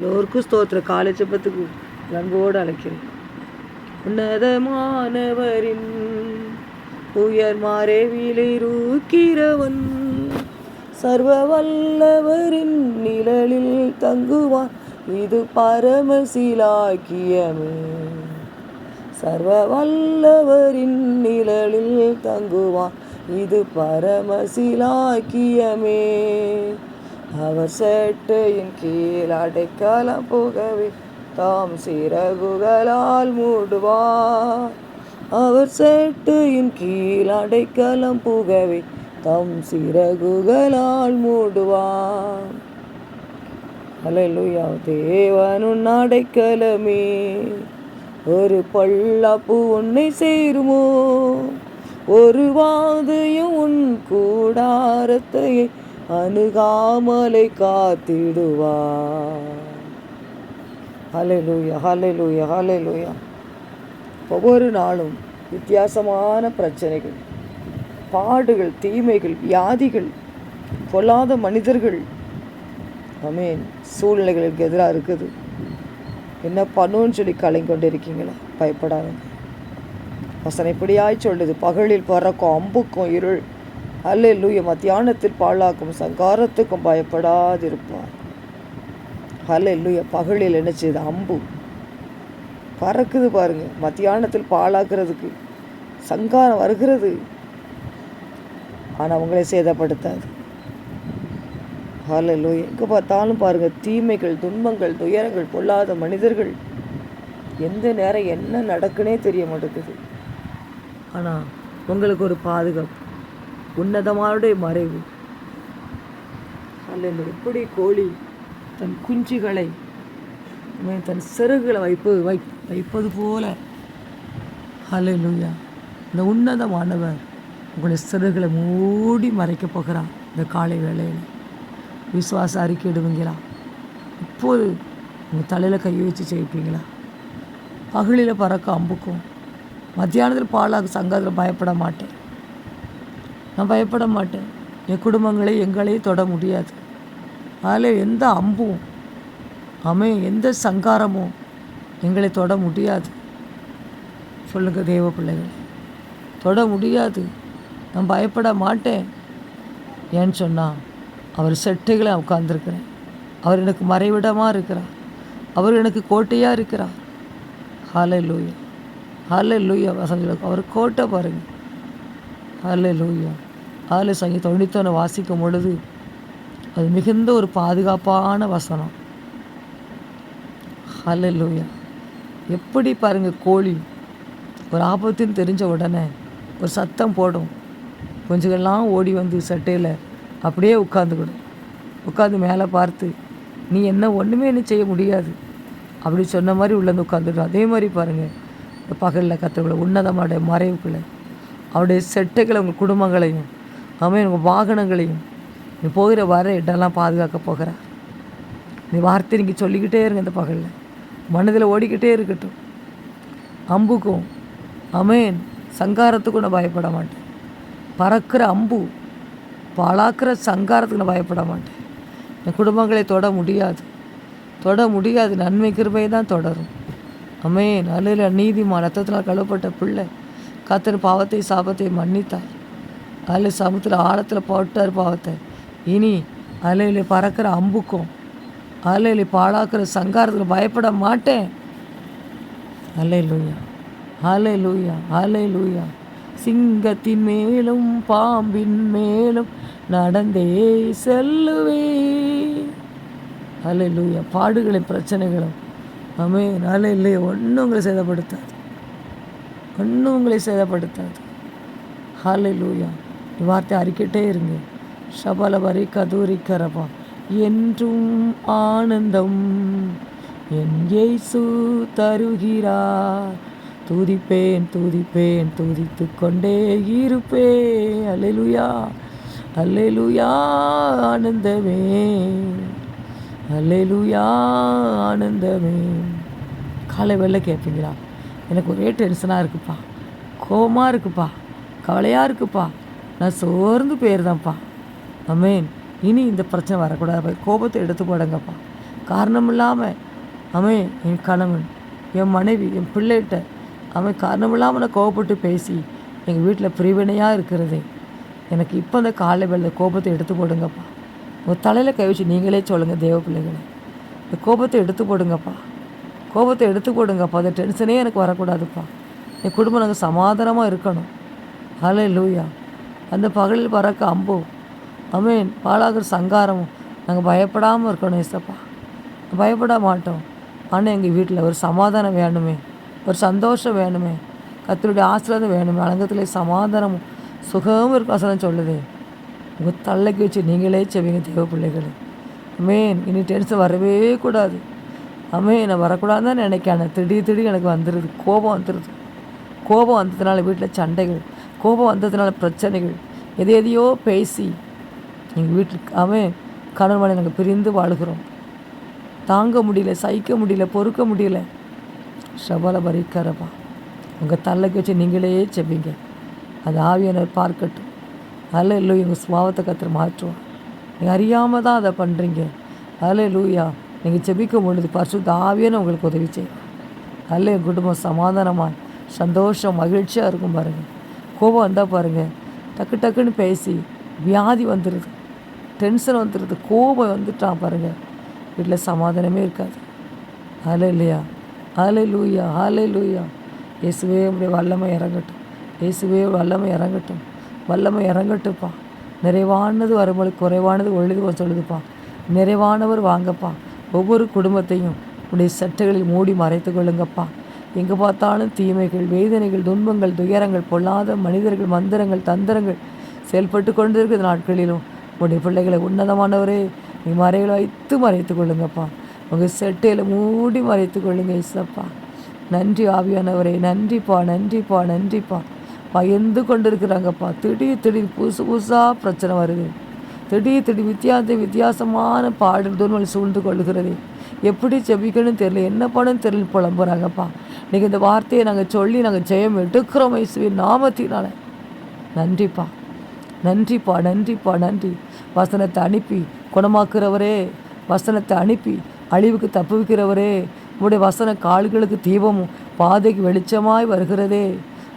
எல்லோருக்கும் ஸ்தோத்திர காலை ஜெபத்துக்கு அன்போடு அழைக்கிறேன். உன்னதமானவரின் உயர் மறைவிலிருக்கிறவன் சர்வ வல்லவரின் நிழலில் தங்குவான். இது பரமசிலாக்கியமே. சர்வ வல்லவரின் நிழலில் தங்குவான். இது பரமசிலாக்கியமே. அவர் சேட்டையின் கீழ் அடைக்கலம் புகவே தாம் சிறகுகளால் மூடுவார். அவர் சேட்டையின் கீழ் அடைக்கலம் புகவே தம் சிறகுகளால் மூடுவார். அலையிலுயா தேவனுன் அடைக்கலமே. ஒரு பல்லாப்பு உன்னை சேருமோ? ஒரு வாதையும் உன் கூடாரத்தை அணுகாமலை காத்திடுவா. ஹalleluya ஹalleluya ஹalleluya ஒவ்வொரு நாளும் வித்தியாசமான பிரச்சனைகள் பாடுகள் தீமைகள் வியாதிகள் பொல்லாத மனிதர்கள். அமேன் சூழ்நிலைகளுக்கு எதிராக இருக்குது. என்ன பண்ணுன்னு சொல்லி கலைங்கொண்டு இருக்கீங்களா பயப்படாதுங்க. வசனம் இப்படியாய் சொல்லுது பகலில் பறக்கும் அம்புக்கும் இருள். அல்ல லூய மத்தியானத்தில் பாழாக்கும் சங்காரத்துக்கும் பயப்படாதிருப்பார். அல்ல லூய பகலில் என்ன செய்யுது அம்பு. பறக்குது பாருங்க. மத்தியானத்தில் பாழாக்குறதுக்கு சங்காரம் வருகிறது. ஆனால் உங்களை சேதப்படுத்தாது. ஹalleluya எங்கே பார்த்தாலும் பாருங்கள் தீமைகள் துன்பங்கள் துயரங்கள் பொல்லாத மனிதர்கள். எந்த நேரம் என்ன நடக்குன்னே தெரிய மாட்டேங்குது. ஆனால் உங்களுக்கு ஒரு பாதுகாப்பு. உன்னதமானுடைய மறைவு. அல்ல எப்படி கோழி தன் குஞ்சுகளை தன் செருகுகளை வைப்பது வை வைப்பது போல. ஹalleluya இந்த உன்னதமானவர் உங்களை சிறுகளை மூடி மறைக்கப் போகிறார் இந்த காலை வேளையில். விசுவாச அறிக்கை இடுவீங்களா இப்போது உங்கள் தலையில் கை வச்சு ஜெயிப்பீங்களா? பகலில் பறக்க அம்புக்கும் மத்தியானத்தில் பாலாக சங்கத்தில் பயப்பட மாட்டேன். நான் பயப்பட மாட்டேன். என் குடும்பங்களை எங்களையும் தொட முடியாது. அதில் எந்த அம்பும் அமை எந்த சங்காரமும் எங்களை தொட முடியாது. சொல்லுங்கள் தேவ பிள்ளைகள். தொட முடியாது. நான் பயப்பட மாட்டேன். ஏன்னு சொன்னால் அவர் செட்டைகளை உட்காந்துருக்கிறேன் அவர் எனக்கு மறைவிடமாக இருக்கிறார். அவர் எனக்கு கோட்டையாக இருக்கிறார். ஹாலை லூயா ஹாலை லூயா வசங்களுக்கு அவர் கோட்டை பாருங்கள் அல்ல லூயா அதில் சங்கி தொண்ணூத்தொன்று வாசிக்கும் பொழுது அது மிகுந்த ஒரு பாதுகாப்பான வசனம். அல்ல லூயா எப்படி பாருங்கள் கோழி ஒரு ஆபத்துன்னு தெரிஞ்ச உடனே ஒரு சத்தம் போடும். கொஞ்சங்கள்லாம் ஓடி வந்து சட்டையில் அப்படியே உட்காந்துக்கிடும் உட்காந்து மேலே பார்த்து நீ என்ன ஒன்றுமே என்ன செய்ய முடியாது. அப்படி சொன்ன மாதிரி உள்ளே உட்காந்துடும் அதே மாதிரி பாருங்கள் பகலில் கத்தவங்களை உன்னதமான மறைவுக்குள்ளே அவருடைய செட்டைகளை உங்கள் குடும்பங்களையும் அவன் உங்கள் வாகனங்களையும் நீ போகிற வர இடம்லாம் பாதுகாக்க போகிறார். நீ வார்த்தை நீங்கள் சொல்லிக்கிட்டே இருங்க இந்த பகலில். மனதில் ஓடிக்கிட்டே இருக்கட்டும். அம்புக்கும் அமேன் சங்காரத்துக்கும் நான் பயப்பட மாட்டேன். பறக்கிற அம்பு பாழாக்கிற சங்காரத்துக்கு நான் பயப்பட மாட்டேன். என் குடும்பங்களை தொட முடியாது. தொட முடியாது. நன்மை கிருபை தான் தொடரும். அமேன் நல்ல நீதிமான் ரத்தத்தினால் கழுவப்பட்ட பிள்ளை. கத்தர் பாவத்தை சாபத்தை மன்னித்தார். அதில் சமுத்திர ஆழத்தில் போட்டார் பாவத்தை. இனி அலையில் பறக்கிற அம்புக்கும் அலையில் பாழாக்கிற சங்காரத்தில் பயப்பட மாட்டேன். அலை லூயா அலை லூயா அலை லூயா சிங்கத்தின் மேலும் பாம்பின் மேலும் நடந்தே செல்லுவே. அலை லூயா பாடுகளின் பிரச்சனைகளும் அமே அலை இல்லையே ஒன்றும் உங்களை சேதப்படுத்தாது. ஒன்றும் உங்களை சேதப்படுத்தாது. ஹாலை லூயா வார்த்தை அறிக்கிட்டே இருங்க. சபல வரை கதூரி கரபா. என்றும் ஆனந்தம் என் இயேசு தருகிறார். துதிப்பேன் துதிப்பேன் துதித்து கொண்டே இருப்பே அல்லேலூயா அல்லேலூயா ஆனந்தமே. அல்லேலூயா ஆனந்தமே. காலை வெள்ள கேட்பீங்களா? எனக்கு ஒரே டென்ஷனாக இருக்குப்பா. கோபமாக இருக்குப்பா. கவலையாக இருக்குப்பா. நான் சோர்ந்து போயிருந்தேன்ப்பா. அமேன். இனி இந்த பிரச்சனை வரக்கூடாது. கோபத்தை எடுத்து போடுங்கப்பா. காரணம் இல்லாமல் அவன் என் கணவன் என் மனைவி என் பிள்ளைகிட்ட அவன் காரணம் இல்லாமல் நான் கோவப்பட்டு பேசி எங்கள் வீட்டில் பிரிவினையாக இருக்கிறதே. எனக்கு இப்போ அந்த காலை வெள்ள கோபத்தை எடுத்து போடுங்கப்பா. உங்கள் தலையில் கை வச்சு நீங்களே சொல்லுங்கள் தேவ பிள்ளைகளை. இந்த கோபத்தை எடுத்து போடுங்கப்பா. கோபத்தை எடுத்து கொடுங்கப்பா அந்த டென்ஷனே எனக்கு வரக்கூடாதுப்பா. என் குடும்பம் நாங்கள் சமாதானமாக இருக்கணும். ஹலே லூயா அந்த பகலில் பறக்க அம்போ. அமேன் பாலாகிற சங்காரமும். நாங்கள் பயப்படாமல் இருக்கணும் ஏசப்பா. பயப்பட மாட்டோம். ஆனால் எங்கள் வீட்டில் ஒரு சமாதானம் வேணுமே. ஒரு சந்தோஷம் வேணுமே. கத்தருடைய ஆசீர்வாதம் வேணுமே. அலங்கத்திலே சமாதானமும் சுகமும் இருக்கும் வசனம் சொல்லுது. உங்கள் தள்ளைக்கு வச்சு நீங்களே செவிங்க தேவ பிள்ளைகளே. மேன் இனி டென்ஷன் வரவே கூடாது. அமே என்னை வரக்கூடாதுன்னு தான் நினைக்கிறேன் திடீர் திடீர் எனக்கு வந்துடுது கோபம் வந்துடுது கோபம் வந்ததுனால வீட்டில் சண்டைகள். கோபம் வந்ததுனால பிரச்சனைகள். எதை எதையோ பேசி எங்கள் வீட்டுக்கு அவன் கணவனை நாங்கள் பிரிந்து வாழுகிறோம். தாங்க முடியல சகிக்க முடியல பொறுக்க முடியல. ஷபல பரிக்காரப்பா உங்கள் தலைக்கு வச்சு நீங்களே செவிங்க அது ஆவியனர் பார்க்கட்டும். அல்ல இல்லை எங்கள் சுபாவத்தை கத்திர மாற்றுவோம் நீங்கள் அறியாமல் தான் அதை பண்ணுறீங்க அல்ல லூயா நீங்கள் செபிக்கும் பொழுது பரிசுத்த ஆவியான உங்களுக்கு உதவி செய்யும். அதில் என் குடும்பம் சமாதானமாக சந்தோஷம் மகிழ்ச்சியாக இருக்கும் பாருங்கள் கோபம் வந்தால் பாருங்கள் டக்கு டக்குன்னு பேசி வியாதி வந்துடுது டென்ஷன் வந்துடுது கோபம் வந்துட்டான் பாருங்கள் வீட்டில் சமாதானமே இருக்காது. அதில் இல்லையா அதில் லூயா அதில் லூயா இயேசுவே உடைய வல்லமை இறங்கட்டும். இயேசுவே வல்லமை இறங்கட்டும். வல்லமை இறங்கட்டும்ப்பா. நிறைவானது வரும்போது குறைவானது ஒழுது சொல்லுதுப்பா. நிறைவானவர் வாங்கப்பா. ஒவ்வொரு குடும்பத்தையும் உடைய சட்டைகளில் மூடி மறைத்து கொள்ளுங்கப்பா. எங்கே பார்த்தாலும் தீமைகள் வேதனைகள் துன்பங்கள் துயரங்கள் பொல்லாத மனிதர்கள் மந்திரங்கள் தந்திரங்கள் செயல்பட்டு கொண்டிருக்கிற நாட்களிலும் உடைய பிள்ளைகளை உன்னதமானவரே நீ மறைகளை வைத்து மறைத்து கொள்ளுங்கப்பா. உங்கள் செட்டையில் மூடி மறைத்து கொள்ளுங்க இசப்பா நன்றி ஆவியானவரே நன்றிப்பா நன்றிப்பா நன்றிப்பா. பயந்து கொண்டு இருக்கிறாங்கப்பா திடீர் திடீர் புதுசு புதுசாக பிரச்சனை வருது. திடீர் திடீர் வித்தியாச வித்தியாசமான பாடல்கள் சூழ்ந்து கொள்கிறது எப்படி செபிக்கணும்னு தெரியல. என்ன படம் தெரியல. புலம்புறாங்கப்பா. நீங்கள் இந்த வார்த்தையை நாங்கள் சொல்லி நாங்கள் ஜெயம் எடுக்கிறோம் இயேசுவின் நாமத்தினால. நன்றிப்பா. நன்றிப்பா நன்றிப்பா நன்றி. வசனத்தை அனுப்பி குணமாக்குறவரே. வசனத்தை அனுப்பி அழிவுக்கு தப்புவிக்கிறவரே உங்களுடைய வசன கால்களுக்கு தீபமும் பாதைக்கு வெளிச்சமாய் வருகிறதே.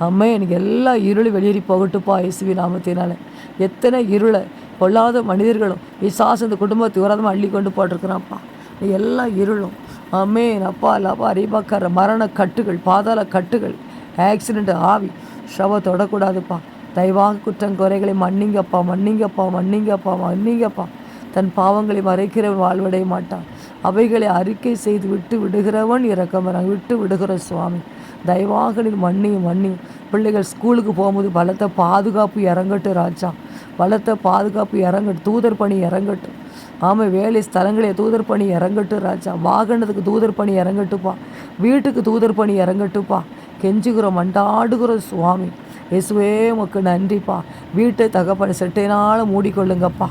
அம்மே எனக்கு எல்லா இருளும் வெளியேறி போகட்டுப்பா இயேசுவி நாமத்தினால. எத்தனை இருளை பொல்லாத மனிதர்களும் விசாசம் இந்த குடும்பத்தை விரதமாக அள்ளி கொண்டு போட்டிருக்கிறான்ப்பா. நீ எல்லாம் இருளும். அம்மே அப்பா லப்பா அரிபாக்கார மரண கட்டுகள் பாதாள கட்டுகள் ஆக்சிடெண்ட் ஆவி. ஷவ தொடக்கூடாதுப்பா. தயவாக குற்றம் குறைகளை மன்னிங்கப்பா மன்னிங்கப்பா மன்னிங்கப்பா மன்னிங்கப்பா. தன் பாவங்களை மறைக்கிறவன் வாழ்வடைய மாட்டான். அவைகளை அறிக்கை செய்து விட்டு விடுகிறவன் இறக்கமராங்க விட்டு விடுகிற சுவாமி. தயவாக மன்னியும் மன்னியும். பிள்ளைகள் ஸ்கூலுக்கு போகும்போது பலத்த பாதுகாப்பு இறங்கட்டு ராஜா. பலத்த பாதுகாப்பு இறங்கட்டும் தூதர் பணி இறங்கட்டும். ஆமாம் வேலை ஸ்தலங்களே தூதர் பணி இறங்கட்டும் ராஜா. வாகனத்துக்கு தூதர் பணி இறங்கட்டுப்பா வீட்டுக்கு தூதர் பணி இறங்கட்டுப்பா கெஞ்சுகிறோம் மண்டாடுகிறோம் சுவாமி. இயேசுவே உமக்கு நன்றிப்பா. வீட்டை தகப்பனை செட்டையினால் மூடிக்கொள்ளுங்கப்பா.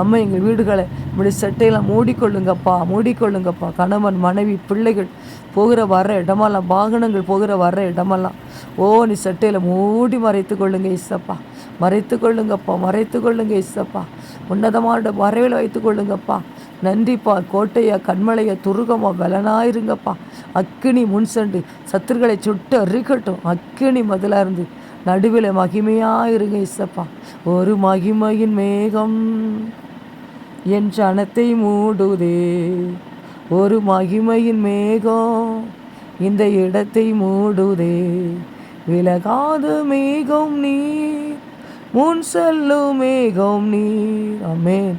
அம்மா எங்கள் வீடுகளை இப்படி செட்டையெல்லாம் மூடிக்கொள்ளுங்கப்பா. மூடிக்கொள்ளுங்கப்பா. கணவன் மனைவி பிள்ளைகள் போகிற வர்ற இடமெல்லாம் வாகனங்கள் போகிற வர்ற இடமெல்லாம். ஓ நீ செட்டையில் மூடி மறைத்து கொள்ளுங்க இசப்பா மறைத்து கொள்ளுங்கப்பா மறைத்து கொள்ளுங்க இசப்பா உன்னதமான வரைவில் வைத்து கொள்ளுங்கப்பா நன்றிப்பா கோட்டையா கண்மலையா துருகமா பலனாயிருங்கப்பா அக்கினி முன் சென்று சத்துருக்களை சுட்டு அரிக்கட்டும் அக்கினி முதலா இருந்து நடுவில் மகிமையாக இருங்க இசப்பா ஒரு மகிமையின் மேகம் என் சனத்தை மூடுதே. ஒரு மகிமையின் மேகம் இந்த இடத்தை மூடுதே. விலகாத மேகம் நீ. முன் செல்லும் மேகம் நீர். அமேன்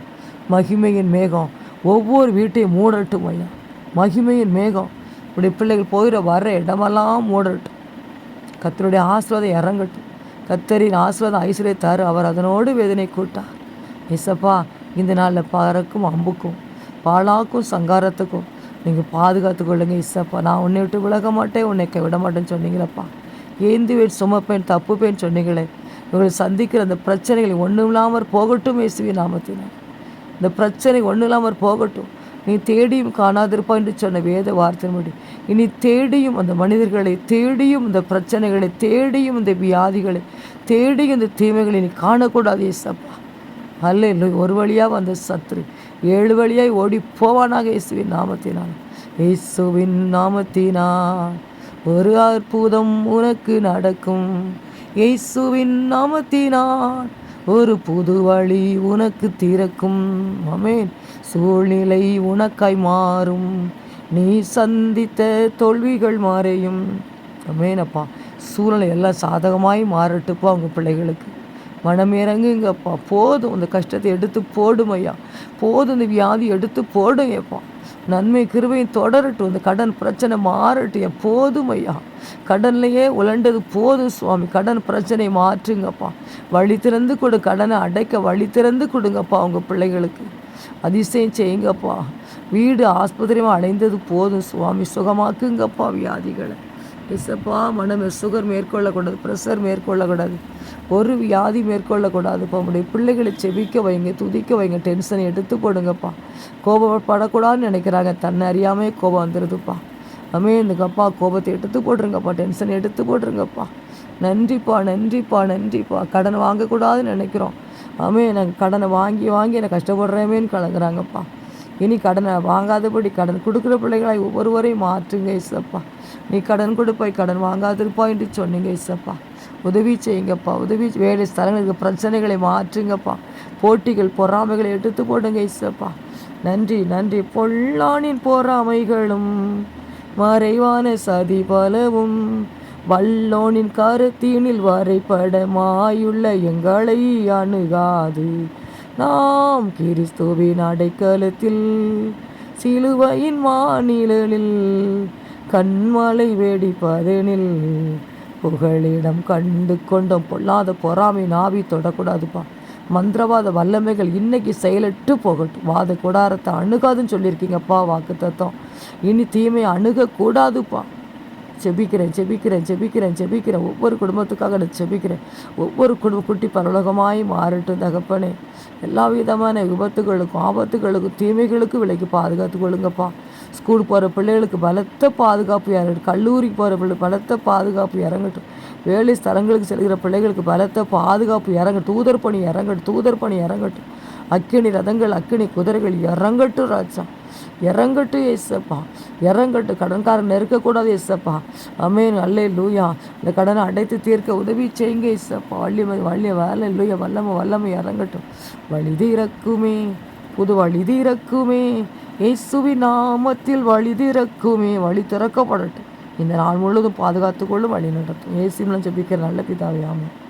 மகிமையின் மேகம். ஒவ்வொரு வீட்டையும் மூடட்டும் ஐயா. மகிமையின் மேகம். இப்படி பிள்ளைகள் போயிட வர்ற இடமெல்லாம் மூடட்டும். கத்தருடைய ஆசிர்வாதம் இறங்கட்டும். கத்தரின் ஆசிர்வாதம் ஐஸ்வர்யத்தார் அவர் அதனோடு வேதனை கூட்டார். இசப்பா இந்த நாளில் பறக்கும் அம்புக்கும் பாலாக்கும் சங்காரத்துக்கும் நீங்கள் பாதுகாத்து கொள்ளுங்க இசப்பா நான் உன்னை விட்டு விலக மாட்டேன் உன்னை விட மாட்டேன்னு சொன்னீங்களப்பா. ஏந்துவேன் சுமப்பேன் தப்புப்பேன்னு சொன்னீங்களே. இவர்கள் சந்திக்கிற அந்த பிரச்சனைகள் ஒன்றும் இல்லாமல் போகட்டும் இயேசுவி நாமத்தினால் இந்த பிரச்சனை ஒன்றும் இல்லாமல் போகட்டும். நீ தேடியும் காணாதிருப்பா என்று சொன்ன வேத வார்த்தையின்படி. இனி தேடியும் அந்த மனிதர்களை தேடியும் இந்த பிரச்சனைகளை தேடியும் இந்த வியாதிகளை தேடியும் இந்த தீமைகளை நீ காணக்கூடாது ஏசப்பா அல்ல இல்லை ஒரு வழியாக வந்த சத்ரு ஏழு வழியாய் ஓடி போவானாக இயேசுவின் நாமத்தினால். இயேசுவின் நாமத்தினால் ஒரு அற்புதம் உனக்கு நடக்கும். இயேசுவின் நாமத்தினால் ஒரு புது வழி உனக்கு திறக்கும். அமேன் சூழ்நிலை உனக்காய் மாறும். நீ சந்தித்த தோல்விகள் மாறையும். அமேனப்பா சூழ்நிலை எல்லாம் சாதகமாய் மாறட்டுப்பா உங்கள் பிள்ளைகளுக்கு. மனம் இறங்குங்கப்பா போதும். இந்த கஷ்டத்தை எடுத்து போடும் ஐயா போதும். இந்த வியாதி எடுத்து போடும் ஏப்பா நன்மை கிருவையும் தொடரட்டும். இந்த கடன் பிரச்சனை மாறட்டும். போதும் ஐயா. கடன்லையே உழண்டது போதும் சுவாமி. கடன் பிரச்சனை மாற்றுங்கப்பா. வழி திறந்து கொடு. கடனை அடைக்க வழி திறந்து கொடுங்கப்பா உங்கள் பிள்ளைகளுக்கு. அதிசயம் செய்யுங்கப்பா. வீடு ஆஸ்பத்திரியும் அடைந்தது போதும் சுவாமி. சுகமாக்குங்கப்பா வியாதிகளை. பிசப்பா மனமே சுகர் மேற்கொள்ளக்கூடாது. ப்ரெஷர் மேற்கொள்ளக்கூடாது. ஒரு வியாதி மேற்கொள்ளக்கூடாதுப்பா உங்களுடைய பிள்ளைகளை செபிக்க வைங்க துதிக்க வைங்க டென்ஷனை எடுத்து போடுங்கப்பா. கோபப்படக்கூடாதுன்னு நினைக்கிறாங்க. தன்னை அறியாமே கோபம் வந்துடுதுப்பா அமே இந்தங்கப்பா கோபத்தை எடுத்து போட்டுருங்கப்பா டென்ஷன் எடுத்து போட்டுருங்கப்பா. நன்றிப்பா நன்றிப்பா நன்றிப்பா. கடன் வாங்கக்கூடாதுன்னு நினைக்கிறோம். அமே நாங்கள் கடனை வாங்கி வாங்கி என்னை கஷ்டப்படுறேமேன்னு கலங்குறாங்கப்பா. இனி கடனை வாங்காதபடி கடன் கொடுக்குற பிள்ளைகளை ஒவ்வொருவரையும் மாற்றுங்க இசப்பா நீ கடன் கொடுப்பாய் கடன் வாங்காதிருப்பா என்று சொன்னீங்க இசப்பா உதவி செய்யுங்கப்பா. உதவி வேலை ஸ்தலங்களுக்கு பிரச்சனைகளை மாற்றுங்கப்பா. போட்டிகள் பொறாமைகளை எடுத்து போடுங்க இசப்பா நன்றி நன்றி. பொல்லானின் பொறாமைகளும் மறைவான சதி பலவும் வல்லோனின் கருத்தீனில் வரைபட மாயுள்ள எங்களை அணுகாது. நாம் கிறிஸ்துவின் அடைக்கலத்தில் சிலுவையின் மாநிலில் கண்மலை வெடிப்பதனில் புகழிடம் கண்டு கொண்டோம். பொல்லாத பொறாமை நாவி தொடக்கூடாதுப்பா. மந்திரவாத வல்லமைகள் இன்னைக்கு செயலட்டு போகட்டும். வாத கூடாரத்தை அணுகாதுன்னு சொல்லியிருக்கீங்கப்பா வாக்கு தத்துவம் இனி தீமையை அணுகக்கூடாதுப்பா. ஜெபிக்கிறேன் ஜெபிக்கிறேன் ஜெபிக்கிறேன் ஜெபிக்கிறேன். ஒவ்வொரு குடும்பத்துக்காக நான் செபிக்கிறேன் ஒவ்வொரு குடும்ப குட்டி பரலோகமாய் மாறட்டும் தகப்பனே. எல்லா விதமான விபத்துகளுக்கும் ஆபத்துகளுக்கும் தீமைகளுக்கும் விலைக்கு பாதுகாத்து கொள்ளுங்கப்பா. ஸ்கூல் போகிற பிள்ளைகளுக்கு பலத்த பாதுகாப்பு இறங்கட்டும். கல்லூரிக்கு போகிற பிள்ளை பலத்த பாதுகாப்பு இறங்கட்டும். வேலை ஸ்தலங்களுக்கு செல்கிற பிள்ளைகளுக்கு பலத்த பாதுகாப்பு இறங்கட்டும். தூதர் பணி இறங்கட்டும் தூதர் பணி இறங்கட்டும். அக்கினி ரதங்கள் அக்கினி குதிரைகள் இறங்கட்டும் ராஜா. இறங்கட்டும் ஏசப்பா. இறங்கட்டு கடன்காரன் நெருக்கக்கூடாது ஏசப்பா. அமேன் அல்லே லூயா இந்த கடனை அடைத்து தீர்க்க உதவி செய்யுங்க ஏசப்பா. வள்ளிமை வள்ளிய வேலை லூயா வல்லமை வல்லமை இறங்கட்டும். வழிது இறக்குமே புது வழிது இறக்குமே இயேசுவி நாமத்தில் வழி இறக்குமே வழி திறக்கப்படட்டும். இந்த நாள் முழுவதும் பாதுகாத்துக்கொள்ளும் வழி நடத்தும். ஏசிம்லாம் ஜபிக்கிற நல்ல பிதாவே ஆமாம்